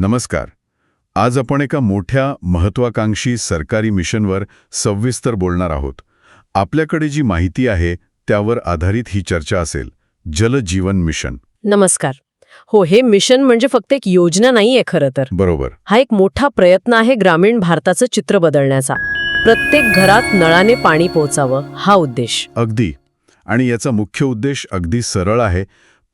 नमस्कार. आज आपण एका मोठ्या महत्वाकांक्षी सरकारी मिशनवर सविस्तर बोलणार आहोत. आपल्याकडे जी माहिती आहे त्यावर आधारित ही चर्चा असेल जल जीवन मिशन. नमस्कार. हो हे मिशन म्हणजे फक्त एक योजना नाहीये खरं तर. बरोबर. हा एक मोठा प्रयत्न आहे ग्रामीण भारताचं चित्र बदलण्याचा. प्रत्येक घरात नळाने पाणी पोहोचावं हा उद्देश. अगदी. आणि याचा मुख्य उद्देश अगदी सरळ आहे.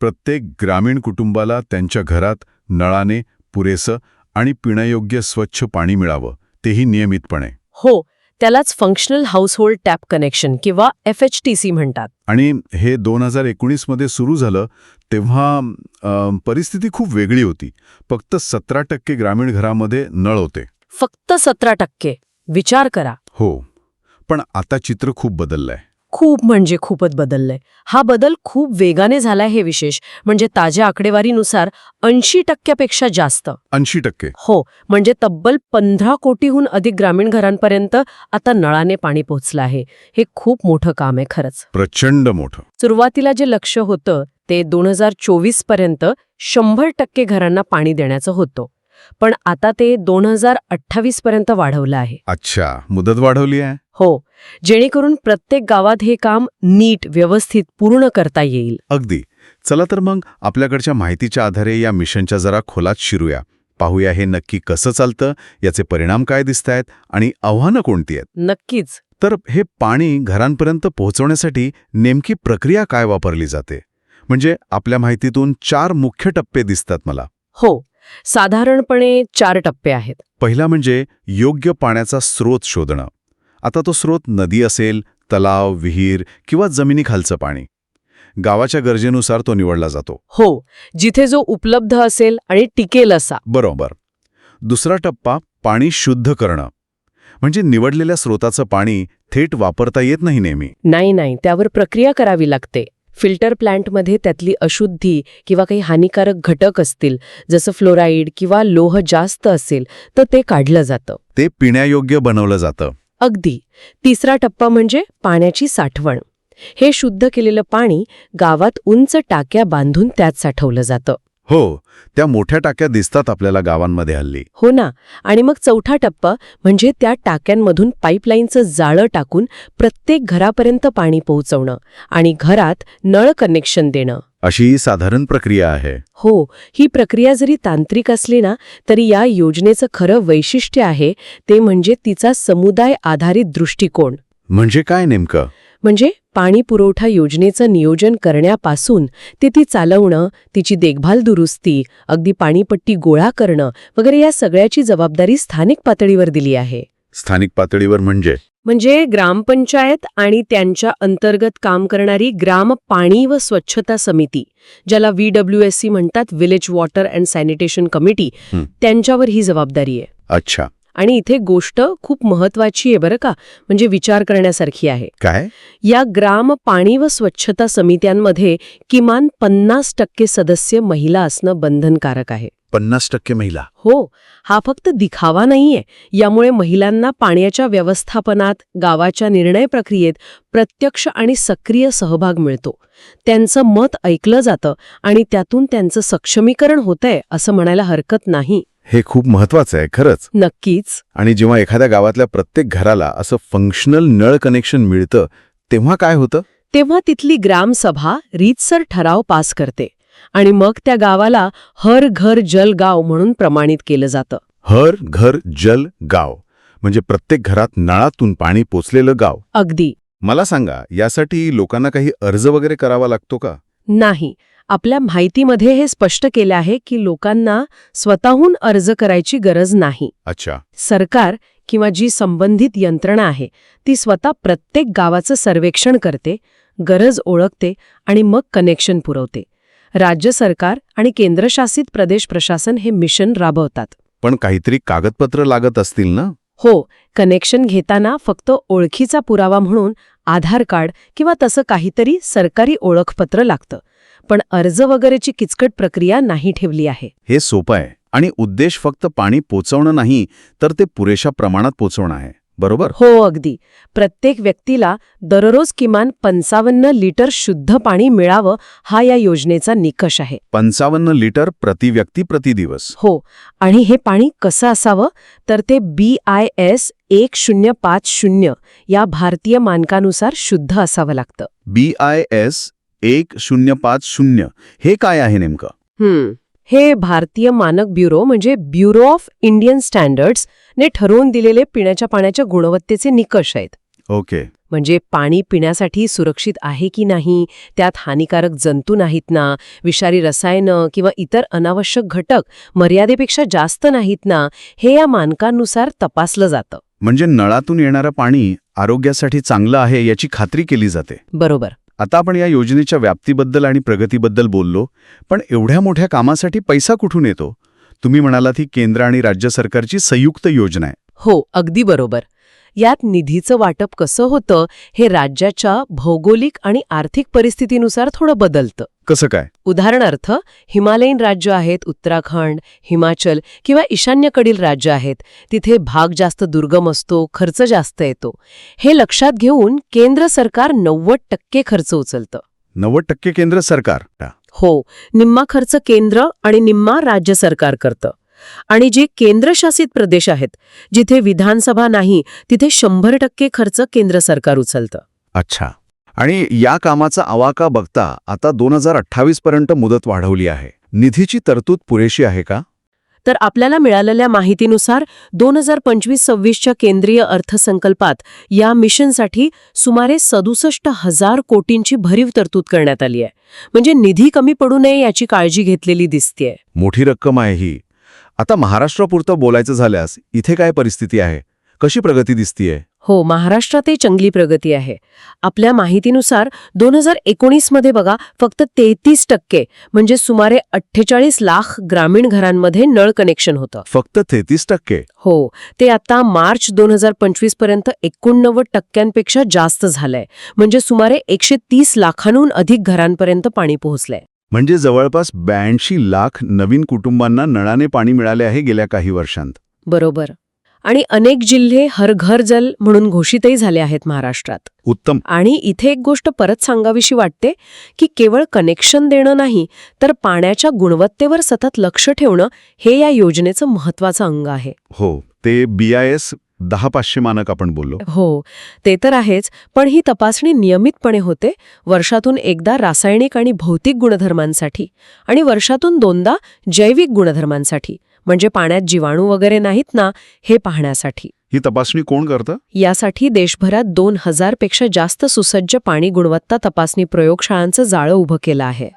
प्रत्येक ग्रामीण कुटुंबाला त्यांच्या घरात नळाने पुरेसं आणि पिण्यायोग्य स्वच्छ पाणी मिळावं तेही नियमितपणे. हो त्यालाच फंक्शनल हाऊसहोल्ड टॅप कनेक्शन किंवा एफ एच टी सी म्हणतात. आणि हे दोन हजार एकोणीसमध्ये सुरू झालं तेव्हा परिस्थिती खूप वेगळी होती. फक्त सतरा टक्के ग्रामीण घरामध्ये नळ होते. फक्त सतरा टक्के. विचार करा. हो पण आता चित्र खूप बदललंय. खूप म्हणजे खूपच बदललंय. हा बदल खूप वेगाने झालाय हे विशेष. म्हणजे ताज्या आकडेवारीनुसार ऐंशी टक्क्यापेक्षा जास्त. ऐंशी टक्के. हो म्हणजे तब्बल पंधरा कोटीहून अधिक ग्रामीण घरांपर्यंत आता नळाने पाणी पोहोचलं आहे. हे खूप मोठं काम आहे खरंच. प्रचंड मोठं. सुरुवातीला जे लक्ष होतं ते दोन हजार चोवीसपर्यंत शंभर टक्के घरांना पाणी देण्याचं होतं. पण आता ते दोन हजार अठ्ठावीस पर्यंत वाढवलं आहे. अच्छा मुदत वाढवली आहे? हो जेणेकरून प्रत्येक गावात हे काम नीट व्यवस्थित पूर्ण करता येईल. अगदी. चला तर मग आपल्याकडच्या माहितीच्या आधारे या मिशनच्या जरा खोलात शिरूया. पाहूया हे नक्की कसं चालतं याचे परिणाम काय दिसत आहेत आणि आव्हानं कोणती आहेत? नक्कीच. तर हे पाणी घरांपर्यंत पोहोचवण्यासाठी नेमकी प्रक्रिया काय वापरली जाते? म्हणजे आपल्या माहितीतून चार मुख्य टप्पे दिसतात मला. हो साधारणपणे चार टप्पे आहेत. पहिला म्हणजे योग्य पाण्याचा स्रोत शोधणं. आता तो स्रोत नदी असेल तलाव विहीर किंवा जमिनीखालचं पाणी. गावाच्या गरजेनुसार तो निवडला जातो. हो जिथे जो उपलब्ध असेल आणि टिकेल असा. बरोबर. दुसरा टप्पा पाणी शुद्ध करणं. म्हणजे निवडलेल्या स्रोताचं पाणी थेट वापरता येत नाही नेहमी. नाही नाही त्यावर प्रक्रिया करावी लागते. फिल्टर प्लांटमध्ये त्यातली अशुद्धी किंवा काही हानिकारक घटक असतील जसं फ्लोराईड किंवा लोह जास्त असेल तर ते काढलं जातं. ते पिण्यायोग्य बनवलं जातं. अगदी. तिसरा टप्पा म्हणजे पाण्याची साठवण. हे शुद्ध केलेलं पाणी गावात उंच टाक्या बांधून त्यात साठवलं जातं. हो त्या मोठ्या टाक्या दिसतात आपल्याला गावांमध्ये हल्ली. हो ना. आणि मग चौथा टप्पा म्हणजे त्या टाक्यांमधून पाईपलाईनचं जाळं टाकून प्रत्येक घरापर्यंत पाणी पोहोचवणं आणि घरात नळ कनेक्शन देणं. अशी ही साधारण प्रक्रिया आहे. हो ही प्रक्रिया जरी तांत्रिक असली ना तरी या योजनेचं खरं वैशिष्ट्य आहे ते म्हणजे तिचा समुदाय आधारित दृष्टिकोन. म्हणजे काय नेमकं? म्हणजे पाणी पुरवठा योजनेचं नियोजन करण्यापासून ते ती चालवणं तिची देखभाल दुरुस्ती अगदी पाणीपट्टी गोळा करणं वगैरे या सगळ्याची जबाबदारी स्थानिक पातळीवर दिली आहे. स्थानिक पातळीवर म्हणजे? म्हणजे ग्रामपंचायत आणि त्यांच्या अंतर्गत काम करणारी ग्राम पाणी व स्वच्छता समिती ज्याला व्ही डब्ल्यू एस सी म्हणतात village water and sanitation committee. त्यांच्यावर ही जबाबदारी आहे. अच्छा. आणि इथे गोष्ट खूप महत्वाची आहे बरं का म्हणजे विचार करण्यासारखी आहे. काय? या ग्राम पाणी व स्वच्छता समित्यांमध्ये किमान पन्नास टक्के सदस्य महिला असणं बंधनकारक आहे. पन्नास टक्के महिला? हो हा फक्त दिखावा नाहीये. यामुळे महिलांना पाण्याच्या व्यवस्थापनात गावाच्या निर्णय प्रक्रियेत प्रत्यक्ष आणि सक्रिय सहभाग मिळतो. त्यांचं मत ऐकलं जातं आणि त्यातून त्यांचं सक्षमीकरण होतंय असं म्हणायला हरकत नाही. हे खूप महत्वाचं आहे खरंच. नक्कीच. आणि जेव्हा एखाद्या गावातल्या प्रत्येक घराला असं फंक्शनल नळ कनेक्शन मिळतं तेव्हा काय होतं? तेव्हा तिथली ग्रामसभा रीतसर ठराव पास करते आणि मग त्या गावाला हर घर जल गाव म्हणून प्रमाणित केलं जातं. हर घर जल गाव म्हणजे प्रत्येक घरात नळातून पाणी पोचलेलं गाव. अगदी. मला सांगा यासाठी लोकांना काही अर्ज वगैरे करावा लागतो का? नाही आपल्या माहितीमध्ये हे स्पष्ट केलं आहे की लोकांना स्वतःहून अर्ज करायची गरज नाही. अच्छा. सरकार किंवा जी संबंधित यंत्रणा आहे ती स्वतः प्रत्येक गावाचं सर्वेक्षण करते गरज ओळखते आणि मग कनेक्शन पुरवते. राज्य सरकार आणि केंद्रशासित प्रदेश प्रशासन हे मिशन राबवतात. पण काहीतरी कागदपत्र लागत असतील ना? हो कनेक्शन घेताना फक्त ओळखीचा पुरावा म्हणून आधार कार्ड किंवा तसं काहीतरी सरकारी ओळखपत्र लागतं. पण अर्ज वगैरेची किचकट प्रक्रिया नाही ठेवली आहे. हे सोपं आहे आणि उद्देश फक्त पाणी पोचवणं नाही तर ते पुरेशा प्रमाणात पोचवणं आहे. बरोबर? हो अगदी. प्रत्येक व्यक्तीला दररोज किमान पंचावन्न लिटर शुद्ध पाणी मिळावं हा या योजनेचा निकष आहे. पंचावन्न लिटर प्रति व्यक्ती प्रति दिवस. हो आणि हे पाणी कसं असावं? तर ते बी आय एस एक शून्य पाच शून्य या भारतीय मानकानुसार शुद्ध असावं लागतं. बी आय एस एक शून्य पाच शून्य. हे काय आहे नेमकं? हम्म. हे भारतीय मानक ब्युरो म्हणजे ब्युरो ऑफ इंडियन स्टँडर्ड्स ने ठरवून दिलेले पिण्याच्या पाण्याच्या गुणवत्तेचे निकष आहेत. ओके. म्हणजे पाणी पिण्यासाठी सुरक्षित आहे की नाही त्यात हानिकारक जंतू नाहीत ना विषारी रसायनं किंवा इतर अनावश्यक घटक मर्यादेपेक्षा जास्त नाहीत ना हे या मानकांनुसार तपासलं जातं. म्हणजे नळातून येणारं पाणी आरोग्यासाठी चांगलं आहे याची खात्री केली जाते. बरोबर. आता आपण या योजनेच्या व्याप्तीबद्दल आणि प्रगतीबद्दल बोललो पण एवढ्या मोठ्या कामासाठी पैसा कुठून येतो? तुम्ही म्हणालात ही केंद्र आणि राज्य सरकारची संयुक्त योजना आहे. हो अगदी बरोबर. यात निधीचं वाटप कसं होतं हे राज्याच्या भौगोलिक आणि आर्थिक परिस्थितीनुसार थोडं बदलतं. कसं काय? उदाहरणार्थ हिमालयीन राज्य आहेत उत्तराखंड हिमाचल किंवा ईशान्यकडील राज्य आहेत. तिथे भाग जास्त दुर्गम असतो खर्च जास्त येतो. हे लक्षात घेऊन केंद्र सरकार नव्वद टक्के खर्च उचलतं. नव्वद टक्के केंद्र सरकार. हो निम्मा खर्च केंद्र आणि निम्मा राज्य सरकार करतं. आणि जे केंद्रशासित प्रदेश आहेत जिथे विधानसभा नाही तिथे शंभर टक्के खर्च केंद्र सरकार उचलतं. अच्छा. आणि या कामाचा आवाका बघता आता दोन हजार अठ्ठावीस पर्यंत मुदत वाढवली आहे. निधीची तरतूद पुरेशी आहे का? तर आपल्याला मिळालेल्या माहितीनुसार दोन हजार पंचवीस सव्वीसच्या केंद्रीय अर्थसंकल्पात या मिशनसाठी सुमारे सदुसष्ट हजार कोटींची भरीव तरतूद करण्यात आली आहे. म्हणजे निधी कमी पडू नये याची काळजी घेतलेली दिसतेय. मोठी रक्कम आहे ही. आता महाराष्ट्रापुरतं बोलायचं झाल्यास इथे काय परिस्थिती आहे? कशी प्रगती दिसतीये? हो महाराष्ट्रातही चांगली प्रगती आहे. आपल्या माहितीनुसार दोन हजार एकोणीसमध्ये बघा फक्त तेहतीस टक्के म्हणजे सुमारे अठ्ठेचाळीस लाख ग्रामीण घरांमध्ये नळ कनेक्शन होतं. फक्त तेहतीस टक्के? हो ते आता मार्च दोन हजार पंचवीसपर्यंत एकोणनव्वद टक्क्यांपेक्षा जास्त झालंय. म्हणजे सुमारे एकशे तीस लाखांहून अधिक घरांपर्यंत पाणी पोहोचलंय. म्हणजे जवळपास ब्याऐंशी लाख नवीन कुटुंबांना नळाने पाणी मिळाले आहे गेल्या काही वर्षांत. बरोबर. आणि अनेक जिल्हे हर घर जल म्हणून घोषितही झाले आहेत महाराष्ट्रात. उत्तम. आणि इथे एक गोष्ट परत सांगावीशी वाटते की केवळ कनेक्शन देणं नाही तर पाण्याच्या गुणवत्तेवर सतत लक्ष ठेवणं हे या योजनेचं महत्वाचं अंग आहे. हो ते बी आय एस दहा पाचशे मानक आपण बोललो. हो ते तर आहेच पण ही तपासणी नियमितपणे होते वर्षातून एकदा रासायनिक आणि भौतिक गुणधर्मांसाठी आणि वर्षातून दोनदा जैविक गुणधर्मांसाठी म्हणजे पाण्यात जीवाणू वगैरे नाहीत ना हे पाहण्यासाठी. ही तपासणी कोण करतं? यासाठी देशभरात दोन हजारपेक्षा जास्त सुसज्ज पाणी गुणवत्ता तपासणी प्रयोगशाळांचं जाळं उभं केलं आहे.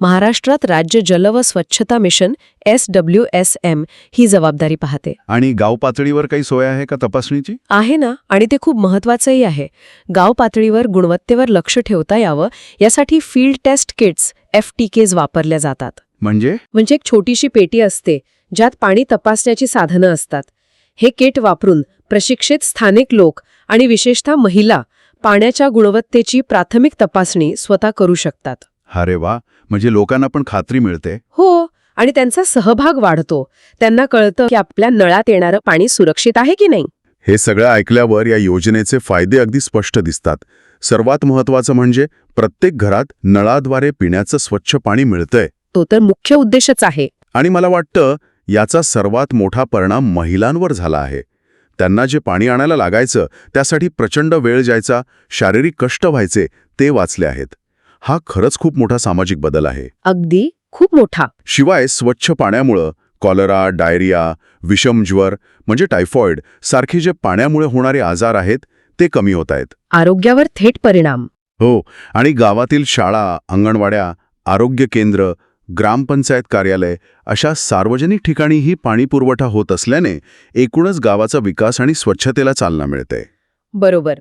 महाराष्ट्रात राज्य जल व स्वच्छता mission S W S M ही जबाबदारी पाहते. आणि गाव पातळीवर काही सोय आहे का तपासणीची? आहे ना आणि ते खूप महत्वाचंही आहे. गाव पातळीवर गुणवत्तेवर लक्ष ठेवता यावं यासाठी फील्ड टेस्ट किट्स एफ केज वापरल्या जातात. म्हणजे? म्हणजे एक छोटीशी पेटी असते ज्यात पाणी तपासण्याची साधनं असतात. हे किट वापरून प्रशिक्षित स्थानिक लोक आणि विशेषतः महिला पाण्याच्या गुणवत्तेची प्राथमिक तपासणी स्वतः करू शकतात. अरे वा म्हणजे लोकांना पण खात्री मिळते. हो आणि त्यांचा सहभाग वाढतो. त्यांना कळतं की आपल्या नळात येणारं पाणी सुरक्षित आहे की नाही. हे सगळं ऐकल्यावर या योजनेचे फायदे अगदी स्पष्ट दिसतात. सर्वात महत्वाचं म्हणजे प्रत्येक घरात नळाद्वारे पिण्याचं स्वच्छ पाणी मिळतंय. तो तर मुख्य उद्देशच आहे. आणि मला वाटतं याचा सर्वात मोठा परिणाम महिलांवर झाला आहे. त्यांना जे पाणी आणायला लागायचं त्यासाठी प्रचंड वेळ जायचा शारीरिक कष्ट व्हायचे ते वाचले आहेत. हा खरंच खूप मोठा सामाजिक बदल आहे. अगदी खूप मोठा. शिवाय स्वच्छ पाण्यामुळं कॉलरा डायरिया विषमज्वर म्हणजे टायफॉइड सारखे जे पाण्यामुळे होणारे आजार आहेत ते कमी होत आहेत. आरोग्यावर थेट परिणाम. हो आणि गावातील शाळा अंगणवाड्या आरोग्य केंद्र ग्रामपंचायत कार्यालय अशा सार्वजनिक ठिकाणीही पाणी पुरवठा होत असल्याने एकूणच गावाचा विकास आणि स्वच्छतेला चालना मिळते. बरोबर.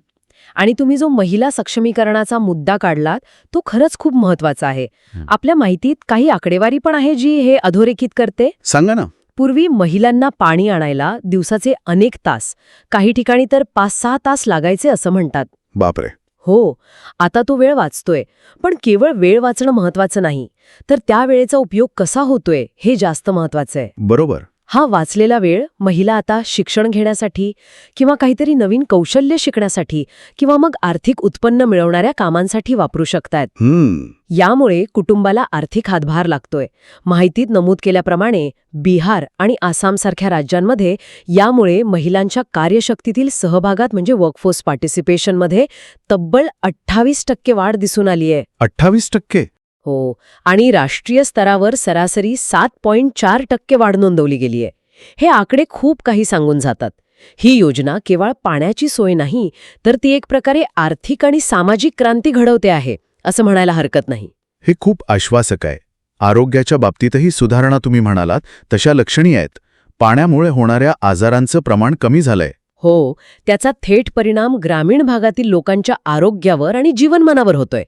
आणि तुम्ही जो महिला सक्षमीकरणाचा मुद्दा काढलात तो खरंच खूप महत्त्वाचा आहे. आपल्या माहितीत काही आकडेवारी पण आहे जी हे अधोरेखित करते? सांगा ना. पूर्वी महिलांना पाणी आणायला दिवसाचे अनेक तास काही ठिकाणी तर पाच सहा तास लागायचे असं म्हणतात. बापरे. हो आता तो वेळ वाचतोय पण केवळ वेळ वाचणं महत्वाचं नाही. तर त्या वेळेचा उपयोग कसा होतोय हे जास्त महत्वाचं आहे. बरोबर. हा वाचलेला वेळ महिला आता शिक्षण घेण्यासाठी किंवा काहीतरी नवीन कौशल्य शिकण्यासाठी किंवा मग आर्थिक उत्पन्न मिळवणाऱ्या कामांसाठी वापरू शकतायत. यामुळे कुटुंबाला आर्थिक हातभार लागतोय. माहितीत नमूद केल्याप्रमाणे बिहार आणि आसामसारख्या राज्यांमध्ये यामुळे महिलांच्या कार्यशक्तीतील सहभागात म्हणजे वर्कफोर्स पार्टिसिपेशनमध्ये तब्बल अठ्ठावीस टक्के वाढ दिसून आली आहे अठ्ठावीस टक्के? हो. आणि राष्ट्रीय स्तरावर सरासरी सात पॉईंट चार टक्के वाढ नोंदवली गेली आहे हे आकडे खूप काही सांगून जातात. ही योजना केवळ पाण्याची सोय नाही तर ती एक प्रकारे आर्थिक आणि सामाजिक क्रांती घडवते आहे असं म्हणायला हरकत नाही. हे खूप आश्वासक आहे. आरोग्याच्या बाबतीतही सुधारणा तुम्ही म्हणालात तशा लक्षणीय आहेत. पाण्यामुळे होणाऱ्या आजारांचं प्रमाण कमी झालंय. हो. त्याचा थेट परिणाम ग्रामीण भागातील लोकांच्या आरोग्यावर आणि जीवनमानावर होतोय.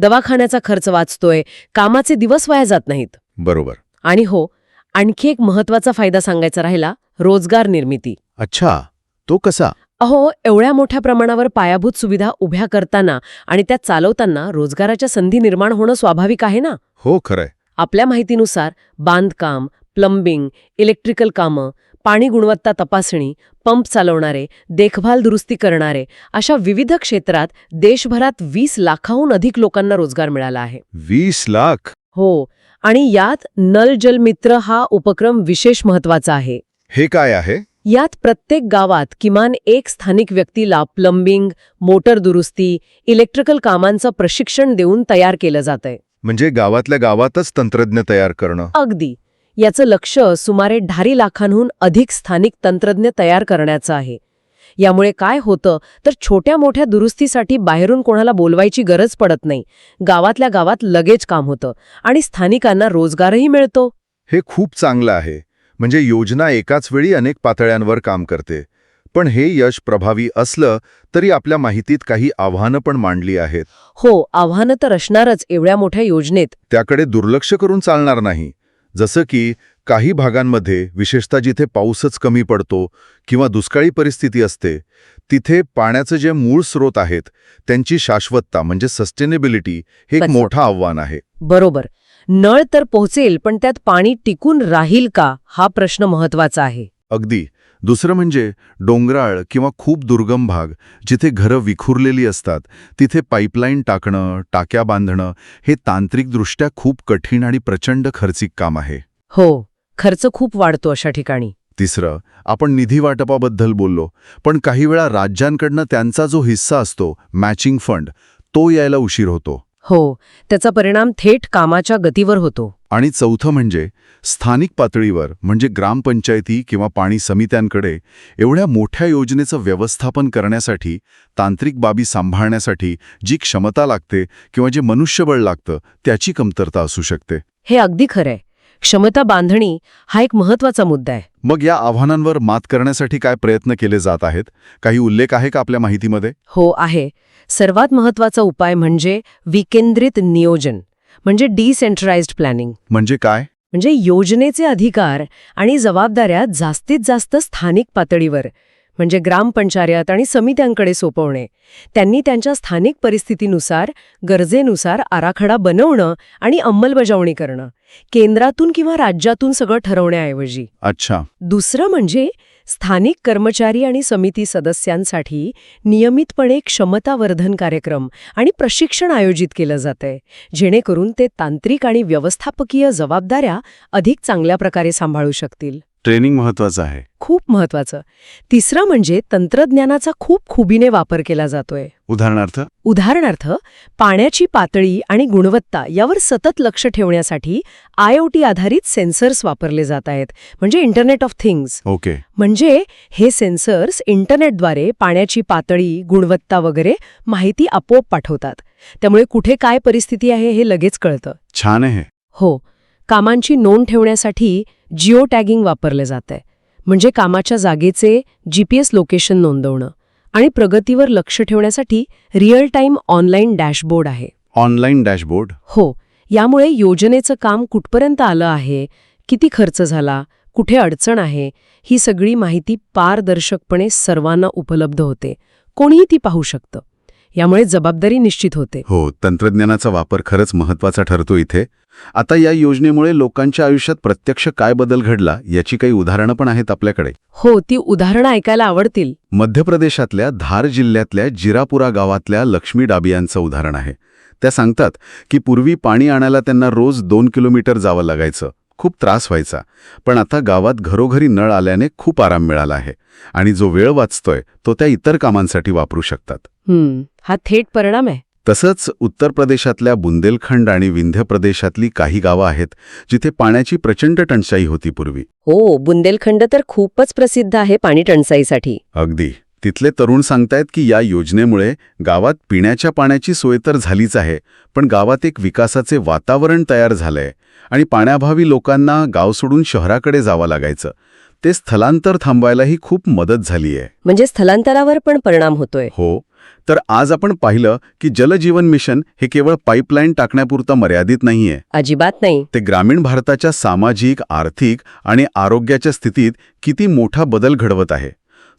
दवाखान्याचा खर्च वाचतोय कामाचे दिवस वाया जात नाहीत. बरोबर. आणि हो आणखी एक महत्त्वाचा फायदा सांगायचा राहिला रोजगार निर्मिती. अच्छा तो कसा? अहो एवढ्या मोठ्या प्रमाणावर पायाभूत सुविधा उभ्या करताना आणि त्या चालवताना रोजगाराच्या संधी निर्माण होणं स्वाभाविक आहे ना? हो खरंय. आपल्या माहितीनुसार बांधकाम प्लंबिंग इलेक्ट्रिकल कामं पाणी गुणवत्ता तपासणी पंप चालवणारे देखभाल दुरुस्ती करणारे अशा विविध क्षेत्रात देशभरात वीस लाखाहून अधिक लोकांना रोजगार मिळाला आहे. वीस लाख? हो आणि यात नल जल मित्र हा उपक्रम विशेष महत्त्वाचा आहे. हे काय आहे? यात प्रत्येक गावात किमान एक स्थानिक व्यक्तीला प्लंबिंग मोटर दुरुस्ती इलेक्ट्रिकल कामांचं प्रशिक्षण देऊन तयार केलं जातंय. म्हणजे गावातल्या गावातच तंत्रज्ञ तयार करणं? अगदी. याचं लक्ष सुमारे ढारी लाखांहून अधिक स्थानिक तंत्रज्ञ तयार करण्याचं आहे. यामुळे काय होतं तर छोट्या मोठ्या दुरुस्तीसाठी बाहेरून कोणाला बोलवायची गरज पडत नाही. गावातल्या गावात लगेच काम होतं आणि स्थानिकांना रोजगारही मिळतो. हे खूप चांगलं आहे. म्हणजे योजना एकाच वेळी अनेक पातळ्यांवर काम करते. पण हे यश प्रभावी असलं तरी आपल्या माहितीत काही आव्हानं पण मांडली आहेत. हो आव्हानं तर असणारच एवढ्या मोठ्या योजनेत. त्याकडे दुर्लक्ष करून चालणार नाही. जसं की काही भागांमध्ये विशेषतः जिथे पाऊसच कमी पडतो किंवा दुष्काळी परिस्थिती असते तिथे पाण्याचे जे मूळ स्रोत आहेत त्यांची शाश्वतता म्हणजे सस्टेनेबिलिटी हे एक. मोठं आव्हान आहे. बरोबर. नळ तर पोहोचेल पण त्यात पाणी टिकून राहील का? हा प्रश्न महत्त्वाचा आहे. अगदी. दुसरं म्हणजे डोंगराळ किंवा खूप दुर्गम भाग जिथे घरं विखुरलेली असतात तिथे पाईपलाईन टाकणं टाक्या बांधणं हे तांत्रिकदृष्ट्या खूप कठीण आणि प्रचंड खर्चिक काम आहे. हो खर्च खूप वाढतो अशा ठिकाणी. तिसरं आपण निधी वाटपाबद्दल बोललो पण काही वेळा राज्यांकडनं त्यांचा जो हिस्सा असतो मॅचिंग फंड तो यायला उशीर होतो. हो त्याचा परिणाम थेट कामाच्या गतीवर होतो. आणि चौथं म्हणजे स्थानिक पातळीवर म्हणजे ग्रामपंचायती किंवा पाणी समित्यांकडे एवढ्या मोठ्या योजनेचं व्यवस्थापन करण्यासाठी तांत्रिक बाबी सांभाळण्यासाठी जी क्षमता लागते किंवा जे मनुष्यबळ लागतं त्याची कमतरता असू शकते. हे अगदी खरंय. क्षमता बांधणी हा एक महत्त्वाचा मुद्दा आहे. मग या आव्हानांवर मात करण्यासाठी काय प्रयत्न केले जात आहेत? काही उल्लेख आहे का आपल्या माहितीमध्ये? हो आहे. सर्वात महत्त्वाचा उपाय म्हणजे विकेंद्रित नियोजन म्हणजे डिसेंट्रलाइज्ड प्लॅनिंग. म्हणजे काय? म्हणजे योजनेचे अधिकार आणि जबाबदाऱ्या जास्तीत जास्त स्थानिक पातळीवर म्हणजे ग्रामपंचायत आणि समित्यांकडे सोपवणे. त्यांनी त्यांच्या स्थानिक परिस्थितीनुसार गरजेनुसार आराखडा बनवणं आणि अंमलबजावणी करणं केंद्रातून किंवा राज्यातून सगळं ठरवण्याऐवजी. अच्छा. दुसरं म्हणजे स्थानिक कर्मचारी आणि समिती सदस्यांसाठी नियमितपणे क्षमतावर्धन कार्यक्रम आणि प्रशिक्षण आयोजित केलं जातंय. जेणेकरून ते तांत्रिक आणि व्यवस्थापकीय जबाबदाऱ्या अधिक चांगल्या प्रकारे सांभाळू शकतील. ट्रेनिंग महत्वाचं आहे. खूप महत्वाचं तिसरं म्हणजे तंत्रज्ञानाचा खूप खुबीने वापर केला जातोय. उदाहरणार्थ? उदाहरणार्थ पाण्याची पातळी आणि गुणवत्ता यावर सतत लक्ष ठेवण्यासाठी आयओटी आधारित सेन्सर्स वापरले जात आहेत. म्हणजे इंटरनेट ऑफ थिंग्स. ओके. म्हणजे हे सेन्सर्स इंटरनेटद्वारे पाण्याची पातळी गुणवत्ता वगैरे माहिती आपोआप पाठवतात. त्यामुळे कुठे काय परिस्थिती आहे हे लगेच कळतं. छान आहे हो. कामांची नोंद ठेवण्यासाठी जिओ टॅगिंग वापरले जात. आहे म्हणजे कामाच्या जागेचे जीपीएस लोकेशन नोंदवणं आणि प्रगतीवर लक्ष ठेवण्यासाठी रिअल टाईम ऑनलाईन डॅशबोर्ड आहे. Online dashboard? हो. यामुळे योजनेचं काम कुठपर्यंत आलं आहे किती खर्च झाला कुठे अडचण आहे ही सगळी माहिती पारदर्शकपणे सर्वांना उपलब्ध होते. कोणीही ती पाहू शकतं. यामुळे जबाबदारी निश्चित होते. हो तंत्रज्ञानाचा वापर खरंच महत्त्वाचा ठरतो इथे. आता या योजनेमुळे लोकांच्या आयुष्यात प्रत्यक्ष काय बदल घडला याची काही उदाहरणं पण आहेत आपल्याकडे. हो ती उदाहरणं ऐकायला आवडतील. मध्य प्रदेशातल्या धार जिल्ह्यातल्या जिरापुरा गावातल्या लक्ष्मी डाबियांचं उदाहरण आहे. त्या सांगतात की पूर्वी पाणी आणायला त्यांना रोज दोन किलोमीटर जावं लागायचं. खूप त्रास व्हायचा. पण आता गावात घरोघरी नळ आल्याने खूप आराम मिळाला आहे. आणि जो वेळ वाचतोय तो त्या इतर कामांसाठी वापरू शकतात. हा थेट परिणाम आहे. तसंच उत्तर प्रदेशातल्या बुंदेलखंड आणि विंध्य प्रदेशातली काही गावं आहेत जिथे पाण्याची प्रचंड टंचाई होती पूर्वी. हो बुंदेलखंड तर खूपच प्रसिद्ध आहे पाणी टंचाईसाठी. अगदी. तिथले तरुण सांगतायत की या योजनेमुळे गावात पिण्याच्या पाण्याची सोय तर झालीच आहे पण गावात एक विकासाचे वातावरण तयार झालंय आणि पाण्याभावी लोकांना गाव सोडून शहराकडे जावं लागायचं. ते स्थलांतर थांबवायलाही खूप मदत झाली आहे म्हणजे स्थलांतरावर पण परिणाम होतोय. हो. तर आज आपण पाहिलं की जलजीवन मिशन हे केवळ पाईपलाईन टाकण्यापुरतं मर्यादित नाहीये. अजिबात नाही. ते ग्रामीण भारताच्या सामाजिक आर्थिक आणि आरोग्याच्या स्थितीत किती मोठा बदल घडवत आहे.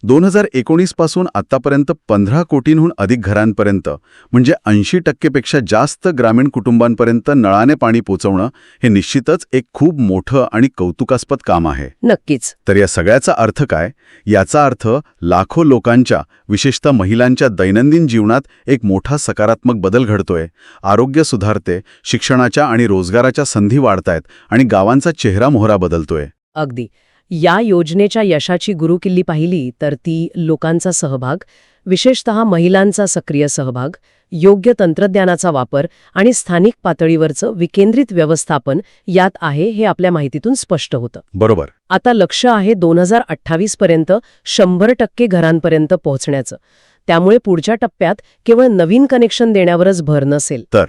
दोन हजार एकोणीसपासून आतापर्यंत पंधरा कोटींहून अधिक घरांपर्यंत म्हणजे ऐंशी टक्केपेक्षा जास्त ग्रामीण कुटुंबांपर्यंत नळाने पाणी पोचवणं हे निश्चितच एक खूप मोठं आणि कौतुकास्पद काम आहे. नक्कीच. तर या सगळ्याचा अर्थ काय? याचा अर्थ लाखो लोकांच्या विशेषतः महिलांच्या दैनंदिन जीवनात एक मोठा सकारात्मक बदल घडतोय. आरोग्य सुधारते शिक्षणाच्या आणि रोजगाराच्या संधी वाढतायत आणि गावांचा चेहरा मोहरा बदलतोय. अगदी. या योजनेच्या यशाची गुरुकिल्ली पाहिली तर ती लोकांचा सहभाग विशेषतः महिलांचा सक्रिय सहभाग योग्य तंत्रज्ञानाचा वापर आणि स्थानिक पातळीवरचं विकेंद्रित व्यवस्थापन यात आहे हे आपल्या माहितीतून स्पष्ट होतं. बरोबर. आता लक्ष आहे दोन हजार अठ्ठावीस पर्यंत शंभर टक्के घरांपर्यंत पोहोचण्याचं. त्यामुळे पुढच्या टप्प्यात केवळ नवीन कनेक्शन देण्यावरच भर नसेल. तर?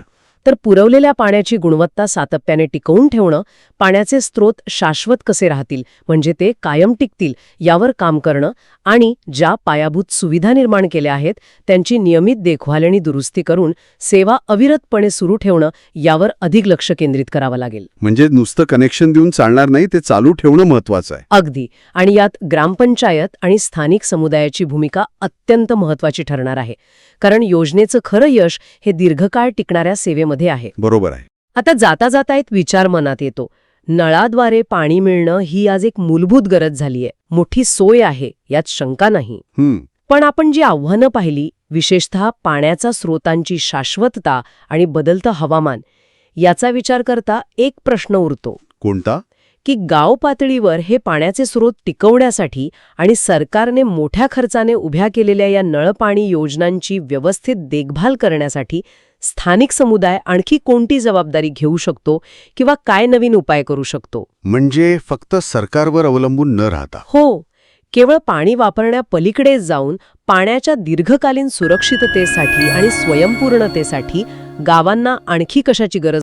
तर पुरवलेल्या पाण्याची गुणवत्ता सातत्याने टिकवून ठेवणं पाण्याचे स्रोत शाश्वत कसे राहतील म्हणजे ते कायम टिकतील यावर काम करणं आणि ज्या पायाभूत सुविधा निर्माण केल्या आहेत त्यांची नियमित देखभाल आणि दुरुस्ती करून सेवा अविरतपणे सुरू ठेवणं यावर अधिक लक्ष केंद्रित करावं लागेल. म्हणजे नुसतं कनेक्शन देऊन चालणार नाही ते चालू ठेवणं महत्वाचं आहे. अगदी. आणि यात ग्रामपंचायत आणि स्थानिक समुदायाची भूमिका अत्यंत महत्वाची ठरणार आहे. कारण योजनेचं खरं यश हे दीर्घकाळ टिकणाऱ्या सेवेमध्ये आहे. बरोबर आहे. आता जाता जाता एक विचार मनात येतो. नळाद्वारे पाणी मिळणं ही आज एक मूलभूत गरज झालीय. मोठी सोय आहे यात शंका नाही. पण आपण जी आव्हानं पाहिली विशेषतः पाण्याचा स्रोतांची शाश्वतता आणि बदलतं हवामान याचा विचार करता एक प्रश्न उरतो. कोणता? की गाव पातळीवर हे पाण्याचे स्रोत टिकवण्यासाठी आणि सरकारने मोठ्या खर्चाने उभ्या केलेल्या या नळपाणी योजनांची व्यवस्थित देखभाल करण्यासाठी स्थानिक समुदाय आणखी कोणती जबाबदारी घेऊ शकतो किंवा काय नवीन उपाय करू शकतो? म्हणजे फक्त सरकारवर अवलंबून न राहता. हो. केवळ पाणी वापरण्यापलीकडे जाऊन पाण्याच्या दीर्घकालीन सुरक्षिततेसाठी आणि स्वयंपूर्णतेसाठी गावांना आणखी कशाची गरज